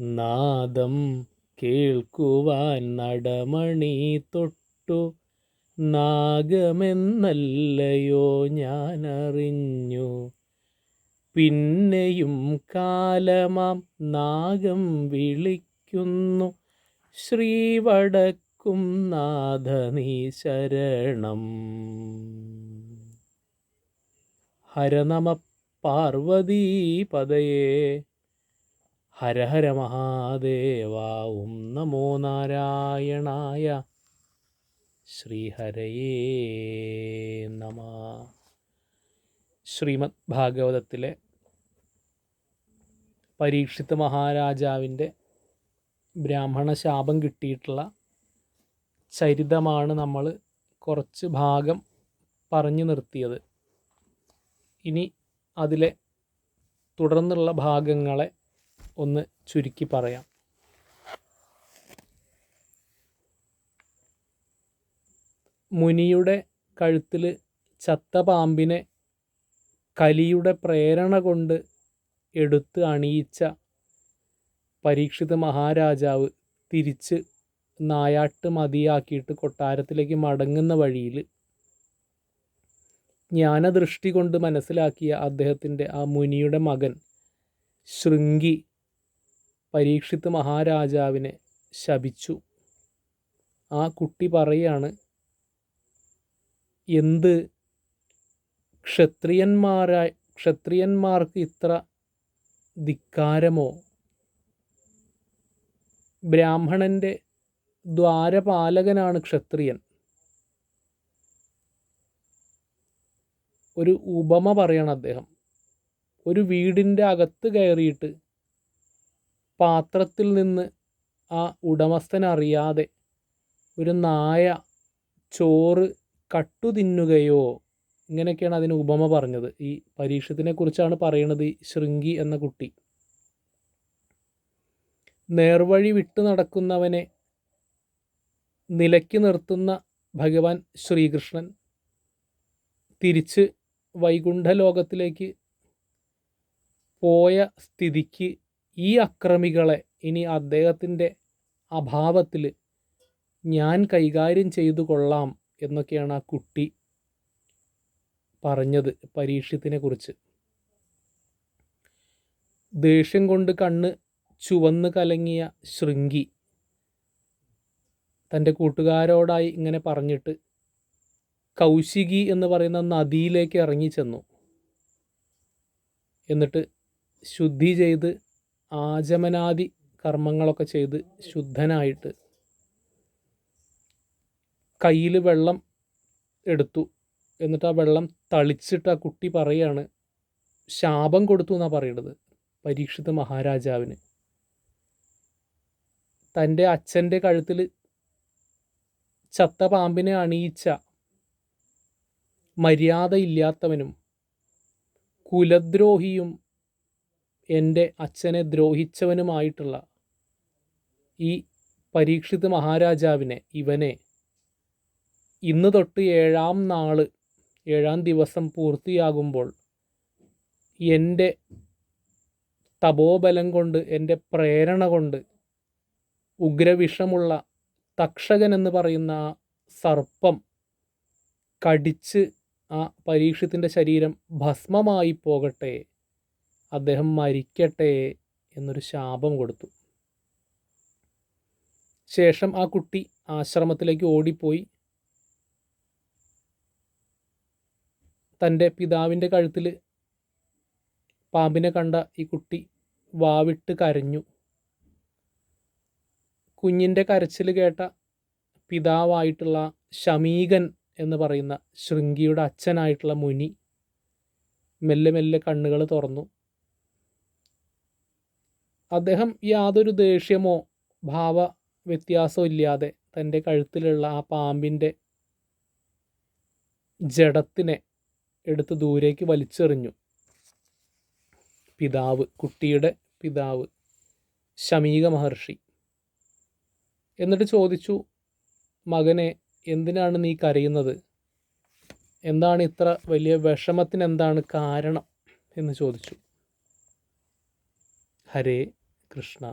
നാദം കേൾക്കുവാൻ നടമണി തൊട്ടു. നാഗമെന്നല്ലയോ ഞാനറിഞ്ഞു. പിന്നെയും കാലമാം നാഗം വിളിക്കുന്നു. ശ്രീവടക്കും നാഥ നീ ശരണം. ഹരനമ പാർവതീപതയേ. ഹര ഹര മഹാദേവ ഓം നമോ നാരായണായ ശ്രീഹരയേ നമ. ശ്രീമദ് ഭാഗവതത്തിലെ പരീക്ഷിത് മഹാരാജാവിന്റെ ബ്രാഹ്മണ ശാപം കിട്ടിയിട്ടുള്ള ചരിതമാണ് നമ്മൾ കുറച്ച് ഭാഗം പറഞ്ഞു നിർത്തിയത്. ഇനി അതിലെ തുടർന്നുള്ള ഭാഗങ്ങളെ ഒന്ന് ചുരുക്കി പറയാം. മുനിയുടെ കഴുത്തിൽ ചത്ത പാമ്പിനെ കലിയുടെ പ്രേരണ കൊണ്ട് എടുത്ത് അണിയിച്ച പരീക്ഷിത മഹാരാജാവ് തിരിച്ച് നായാട്ട് മതിയാക്കിയിട്ട് കൊട്ടാരത്തിലേക്ക് മടങ്ങുന്ന വഴിയിൽ ജ്ഞാനദൃഷ്ടി കൊണ്ട് മനസ്സിലാക്കിയ അദ്ദേഹത്തിന്റെ ആ മുനിയുടെ മകൻ ശൃംഗി പരീക്ഷിത്ത് മഹാരാജാവിനെ ശപിച്ചു. ആ കുട്ടി പറയാണ് എന്ത് ക്ഷത്രിയന്മാരായ ക്ഷത്രിയന്മാർക്ക് ഇത്ര ധിക്കാരമോ? ബ്രാഹ്മണന്റെ ദ്വാരപാലകനാണ് ക്ഷത്രിയൻ. ഒരു ഉപമ പറയണം അദ്ദേഹം. ഒരു വീടിന്റെ അകത്ത് കയറിയിട്ട് പാത്രത്തിൽ നിന്ന് ആ ഉടമസ്ഥൻ അറിയാതെ ഒരു നായ ചോറ് കട്ടു തിന്നുകയോ ഇങ്ങനെയൊക്കെയാണ് അതിന് ഉപമ പറഞ്ഞത്. ഈ പരീക്ഷത്തിനെ കുറിച്ചാണ് പറയുന്നത് ഈ ശൃംഗി എന്ന കുട്ടി. നേർവഴി വിട്ടു നടക്കുന്നവനെ നിലയ്ക്ക് നിർത്തുന്ന ഭഗവാൻ ശ്രീകൃഷ്ണൻ തിരിച്ച് വൈകുണ്ഠ ലോകത്തിലേക്ക് പോയ സ്ഥിതിക്ക് ഈ അക്രമികളെ ഇനി അദ്ദേഹത്തിന്റെ അഭാവത്തിൽ ഞാൻ കൈകാര്യം ചെയ്തു കൊള്ളാം എന്നൊക്കെയാണ് ആ കുട്ടി പറഞ്ഞത് പരീക്ഷത്തിനെ കുറിച്ച്. ദേഷ്യം കൊണ്ട് കണ്ണ് ചുവന്ന് കലങ്ങിയ ശൃംഗി തന്റെ കൂട്ടുകാരോടായി ഇങ്ങനെ പറഞ്ഞിട്ട് കൗശികി എന്ന് പറയുന്ന നദിയിലേക്ക് ഇറങ്ങി ചെന്നു എന്നിട്ട് ശുദ്ധി ചെയ്ത് ആചമനാദി കർമ്മങ്ങളൊക്കെ ചെയ്ത് ശുദ്ധനായിട്ട് കയ്യിൽ വെള്ളം എടുത്തു. എന്നിട്ട് ആ വെള്ളം തളിച്ചിട്ട് ആ കുട്ടി പറയാണ് ശാപം കൊടുത്തു എന്നാണ് പറയുന്നത് പരീക്ഷിത മഹാരാജാവിന്. തന്റെ അച്ഛന്റെ കഴുത്തിൽ ചത്ത പാമ്പിനെ അണിയിച്ച മര്യാദയില്ലാത്തവനും കുലദ്രോഹിയും എന്റെ അച്ഛനെ ദ്രോഹിച്ചവനുമായിട്ടുള്ള ഈ പരീക്ഷിത് മഹാരാജാവിനെ ഇവനെ ഇന്ന് തൊട്ട് ഏഴാം നാൾ ഏഴാം ദിവസം പൂർത്തിയാകുമ്പോൾ എന്റെ തപോബലം കൊണ്ട് എന്റെ പ്രേരണ കൊണ്ട് ഉഗ്രവിഷമുള്ള തക്ഷകൻ എന്ന് പറയുന്ന സർപ്പം കടിച്ച് ആ പരീക്ഷത്തിന്റെ ശരീരം ഭസ്മമായി പോകട്ടെ അദ്ദേഹം മരിക്കട്ടെ എന്നൊരു ശാപം കൊടുത്തു. ശേഷം ആ കുട്ടി ആശ്രമത്തിലേക്ക് ഓടിപ്പോയി. തന്റെ പിതാവിന്റെ കഴുത്തിൽ പാമ്പിനെ കണ്ട ഈ കുട്ടി വാവിട്ട് കരഞ്ഞു. കുഞ്ഞിന്റെ കരച്ചിൽ കേട്ട പിതാവായിട്ടുള്ള ഷമീകൻ എന്ന് പറയുന്ന ശൃംഗിയുടെ അച്ഛനായിട്ടുള്ള മുനി മെല്ലെ മെല്ലെ കണ്ണുകൾ തുറന്നു. അദ്ദേഹം യാതൊരു ദേഷ്യമോ ഭാവ വ്യത്യാസമോ ഇല്ലാതെ തന്റെ കഴുത്തിലുള്ള ആ പാമ്പിന്റെ ജഡത്തിനെ എടുത്ത് ദൂരേക്ക് വലിച്ചെറിഞ്ഞു. പിതാവ് കുട്ടിയുടെ പിതാവ് ശമീക മഹർഷി. എന്നിട്ട് ചോദിച്ചു മകനെ എന്തിനാണ് നീ കരയുന്നത്? എന്താണ് ഇത്ര വലിയ വിഷമത്തിന് എന്താണ് കാരണം? എന്ന് ചോദിച്ചു. ഹരേ कृष्णा